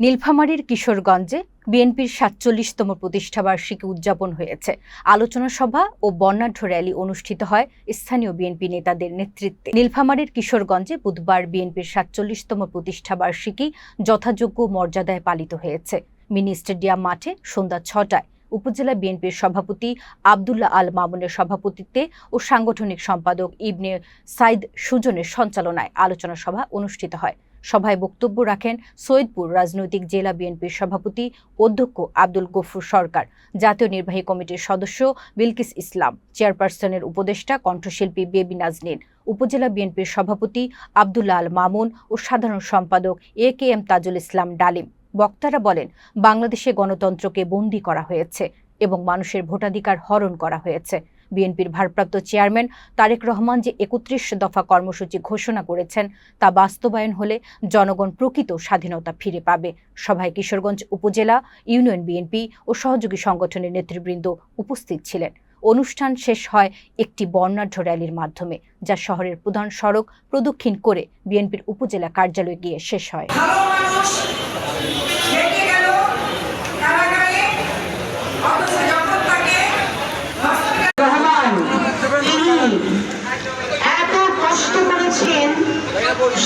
নীলফামারীর কিশোরগঞ্জে বিএনপির সাতচল্লিশতম প্রতিষ্ঠাবার্ষিকী উদযাপন হয়েছে। আলোচনা সভা ও বর্ণাঢ্য র্যালি অনুষ্ঠিত হয় স্থানীয় বিএনপি নেতাদের নেতৃত্বে। নীলফামারীর কিশোরগঞ্জে বুধবার বিএনপির সাতচল্লিশতম প্রতিষ্ঠাবার্ষিকী যথাযোগ্য মর্যাদায় পালিত হয়েছে। মিনি স্টেডিয়াম মাঠে সন্ধ্যা ছটায় উপজেলা বিএনপির সভাপতি আবদুল্লাহ আল মামুনের সভাপতিত্বে ও সাংগঠনিক সম্পাদক ইবনে সাইদ সুজনের সঞ্চালনায় আলোচনা সভা অনুষ্ঠিত হয়। সভায় বক্তব্য রাখেন সৈয়দপুর রাজনৈতিক জেলা বিএনপির সভাপতি অধ্যক্ষ আব্দুল গফুর সরকার, জাতীয় নির্বাহী কমিটির সদস্য বিলকিস ইসলাম, চেয়ারপারসনের উপদেষ্টা কণ্ঠশিল্পী বেবি নাজনীন, উপজেলা বিএনপির সভাপতি আবদুল্লাহ আল মামুন ও সাধারণ সম্পাদক এ কে এম তাজুল ইসলাম ডালিম। বক্তারা বলেন, বাংলাদেশে গণতন্ত্রকে বন্দী করা হয়েছে এবং মানুষের ভোটাধিকার হরণ করা হয়েছে। বিএনপির ভারপ্রাপ্ত চেয়ারম্যান তারেক রহমান যে একত্রিশ দফা কর্মসূচি ঘোষণা করেছেন, তা বাস্তবায়ন হলে জনগণ প্রকৃত স্বাধীনতা ফিরে পাবে। সভায় কিশোরগঞ্জ উপজেলা ইউনিয়ন বিএনপি ও সহযোগী সংগঠনের নেতৃবৃন্দ উপস্থিত ছিলেন। অনুষ্ঠান শেষ হয় একটি বর্ণাঢ্য র্যালির মাধ্যমে, যা শহরের প্রধান সড়ক প্রদক্ষিণ করে বিএনপির উপজেলা কার্যালয়ে গিয়ে শেষ হয়।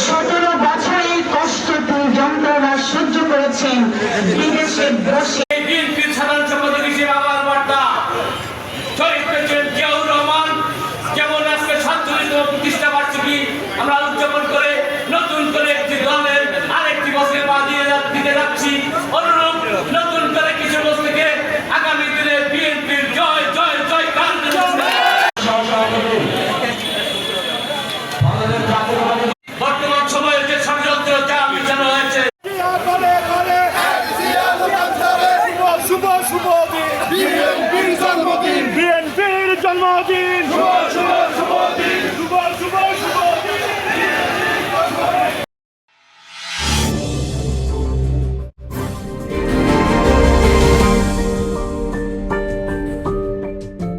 সতেরো বছরের কষ্ট তিনি যন্ত্রণা সহ্য করেছেন। বিদেশে বসে বিএনপির জন্মদিন। বিএনপির জন্মদিন। শুভ শুভ